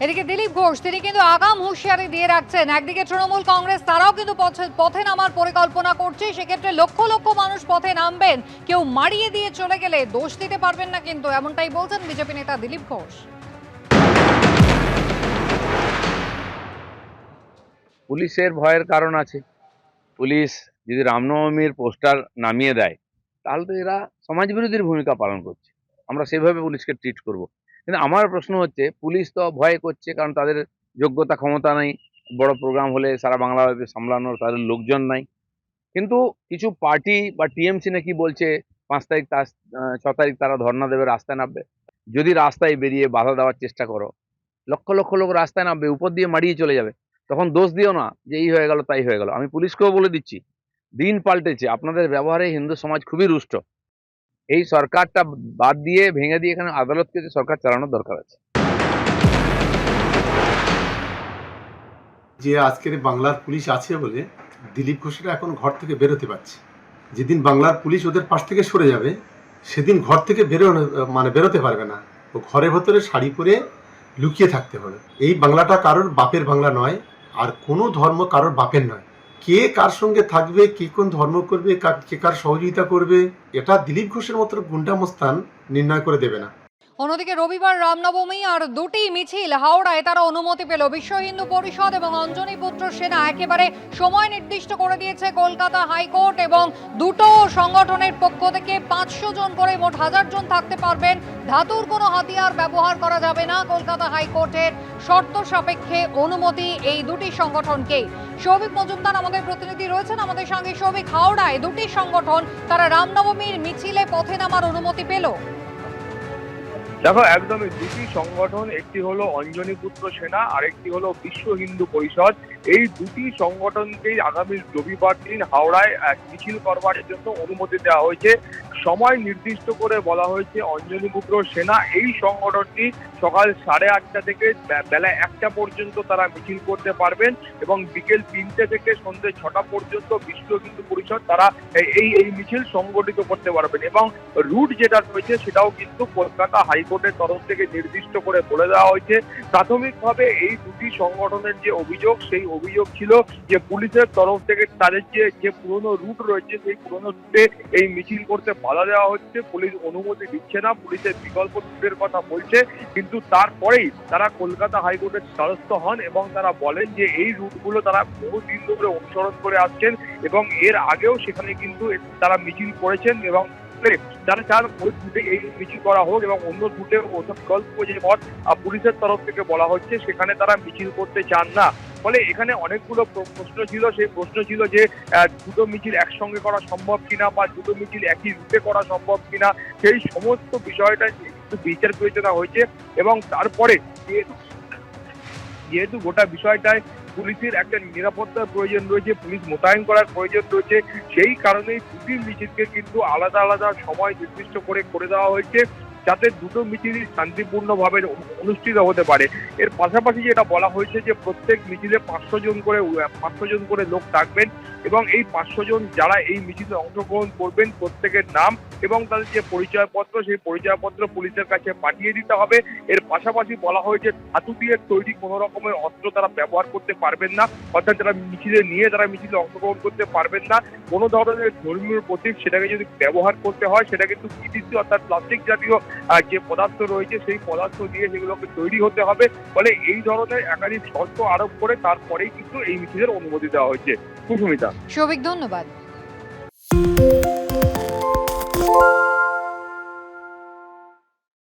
এদিকে দিলীপ ঘোষ, তিনি কিন্তু আগাম হুঁশিয়ারি দিয়ে রাখছেন। একদিকে তৃণমূল কংগ্রেস, তারাও কিন্তু পথে- নামার পরিকল্পনা করছে। সেক্ষেত্রে লক্ষ লক্ষ মানুষ পথে নামবেন। কেউ মারিয়ে দিয়ে চলে গেলে দোষ দিতে পারবেন না কিন্তু, এমনটাই বলছেন বিজেপি নেতা দিলীপ ঘোষ। পুলিশের ভয়ের কারণ আছে। পুলিশ যদি রামনবমীর পোস্টার নামিয়ে দেয়, তাহলে তো এরা সমাজ বিরোধীর ভূমিকা পালন করছে। আমরা সেভাবে পুলিশকে ট্রিট করব। কিন্তু আমার প্রশ্ন হচ্ছে, পুলিশ তো ভয় করছে কারণ তাদের যোগ্যতা ক্ষমতা নেই, বড় প্রোগ্রাম হলে সারা বাংলাদেশে সামলানোর তাদের লোকজন নাই। কিন্তু কিছু পার্টি বা টিএমসি নাকি বলছে, পাঁচ তারিখ তার ছ তারিখ তারা ধর্না দেবে, রাস্তায় নামবে। যদি রাস্তায় বেরিয়ে বাধা দেওয়ার চেষ্টা করো, লক্ষ লক্ষ লোক রাস্তায় নামবে, উপর দিয়ে মারিয়ে চলে যাবে, তখন দোষ দিও না যে এই হয়ে গেল, তাই হয়ে গেল। আমি পুলিশকেও বলে দিচ্ছি, দিন পাল্টেছে। আপনাদের ব্যবহারে হিন্দু সমাজ খুবই রুষ্ট। এই সরকারটা বাদ দিয়ে ভেঙে দিয়ে এখানে আদালতকে যে সরকার চালানোর দরকার আছে। যে আজকের বাংলার পুলিশ আছে বলে দিলীপ ঘোষরা এখন ঘর থেকে বেরোতে পারছে। যেদিন বাংলার পুলিশ ওদের পাশ থেকে সরে যাবে, সেদিন ঘর থেকে বেরোনো মানে বেরোতে পারবে না। ও ঘরের ভেতরে শাড়ি পরে লুকিয়ে থাকতে হবে। এই বাংলাটা কারোর বাপের বাংলা নয়, আর কোনো ধর্ম কারোর বাপের নয়। কে কার সঙ্গে থাকবে, কে কোন ধর্ম করবে কা- কার সহযোগিতা করবে, এটা দিলীপ ঘোষের মতো গুন্ডামস্তান নির্ণয় করে দেবে না। অন্যদিকে রবিবার রামনবমী আর দুটি মিছিল। হাওড়ায় তারা অনুমতি পেল। বিশ্ব হিন্দু পরিষদ এবং অঞ্জনী পুত্র সেনা একেবারে সময় নির্দিষ্ট করে দিয়েছে কলকাতা হাইকোর্ট এবং দুটো সংগঠনের পক্ষ থেকে পাঁচশো জন করে মোট হাজার জন থাকতে পারবেন। ধাতুর কোনো হাতিয়ার ব্যবহার করা যাবে না। কলকাতা হাইকোর্টের শর্ত সাপেক্ষে অনুমতি এই দুটি সংগঠনকে সৌভিক মজুমদার, আমাদের প্রতিনিধি রয়েছেন আমাদের সঙ্গে। সৌভিক হাওড়ায় দুটি সংগঠন তারা রামনবমীর মিছিলে পথে নামার অনুমতি পেল। দেখো, একদমই দুটি সংগঠন, একটি হলো অঞ্জনী পুত্র সেনা, আরেকটি হলো বিশ্ব হিন্দু পরিষদ। এই দুটি সংগঠনকেই আগামী রবিবার দিন হাওড়ায় মিছিল করবার জন্য অনুমতি দেওয়া হয়েছে। সময় নির্দিষ্ট করে বলা হয়েছে অঞ্জনী পুত্র সেনা এই সংগঠনটি সকাল সাড়ে আটটা থেকে বেলা একটা পর্যন্ত তারা মিছিল করতে পারবেন এবং বিকেল তিনটে থেকে সন্ধ্যে ছটা পর্যন্ত বিশ্ব হিন্দু পরিষদ তারা এই- এই এই মিছিল সংগঠিত করতে পারবেন এবং রুট যেটা রয়েছে সেটাও কিন্তু কলকাতা হাইকোর্টের তরফ থেকে নির্দিষ্ট করে বলে দেওয়া হয়েছে। প্রাথমিকভাবে এই দুটি সংগঠনের যে অভিযোগ, সেই অভিযোগ ছিল যে পুলিশের তরফ থেকে তাদের যে যে পুরনো রুট রয়েছে, সেই পুরনো রুটে এই মিছিল করতে বাধা দেওয়া হচ্ছে, পুলিশ অনুমতি দিচ্ছে না, পুলিশের বিকল্প রুটের কথা বলছে, কিন্তু তারপরেই তারা কলকাতা হাইকোর্টের দ্বারস্থ হন এবং তারা বলেন যে এই রুটগুলো তারা বহুদিন ধরে অনুসরণ করে আসছেন এবং এর আগেও সেখানে কিন্তু তারা মিছিল করেছেন এবং যারা চান ওই রুটে এই মিছিল করা হোক এবং অন্য রুটে ওসব বিকল্প যে পথ পুলিশের তরফ থেকে বলা হচ্ছে, সেখানে তারা মিছিল করতে চান না। ফলে এখানে অনেকগুলো প্রশ্ন ছিল, সেই প্রশ্ন ছিল যে দুটো মিছিল একসঙ্গে করা সম্ভব কিনা বা দুটো মিছিল একই রুটে করা সম্ভব কিনা, সেই সমস্ত বিষয়টা কিন্তু বিচার বিবেচনা হয়েছে এবং তারপরে যেহেতু গোটা বিষয়টায় পুলিশের একটা নিরাপত্তার প্রয়োজন রয়েছে, পুলিশ মোতায়েন করার প্রয়োজন রয়েছে, সেই কারণেই দুটি মিছিলকে কিন্তু আলাদা আলাদা সময় নির্দিষ্ট করে করে দেওয়া হয়েছে। যাতে দুটো মিছিলই শান্তিপূর্ণভাবে অনুষ্ঠিত হতে পারে। এর পাশাপাশি যেটা বলা হয়েছে যে প্রত্যেক মিছিলে পাঁচশো জন করে, পাঁচশো জন করে লোক থাকবেন এবং এই পাঁচশো জন যারা এই মিছিলে অংশগ্রহণ করবেন, প্রত্যেকের নাম এবং তাদের যে পরিচয়পত্র, সেই পরিচয়পত্র পুলিশের কাছে পাঠিয়ে দিতে হবে। এর পাশাপাশি বলা হয়েছে, ধাতু দিয়ে তৈরি কোনো রকমের অস্ত্র তারা ব্যবহার করতে পারবেন না। অর্থাৎ যারা মিছিলে নিয়ে তারা মিছিলে অংশগ্রহণ করতে পারবেন না, কোনো ধরনের ধর্মীয় প্রতীক সেটাকে যদি ব্যবহার করতে হয়, সেটা কিন্তু পিটিসি অর্থাৎ প্লাস্টিক জাতীয় যে পদার্থ রয়েছে, সেই পদার্থ দিয়ে সেগুলোকে তৈরি হতে হবে। ফলে এই ধরনের একাধিক শর্ত আরোপ করে তারপরেই কিন্তু এই মিছিলের অনুমতি দেওয়া হয়েছে। কুসুমিতা সৌভিক, ধন্যবাদ।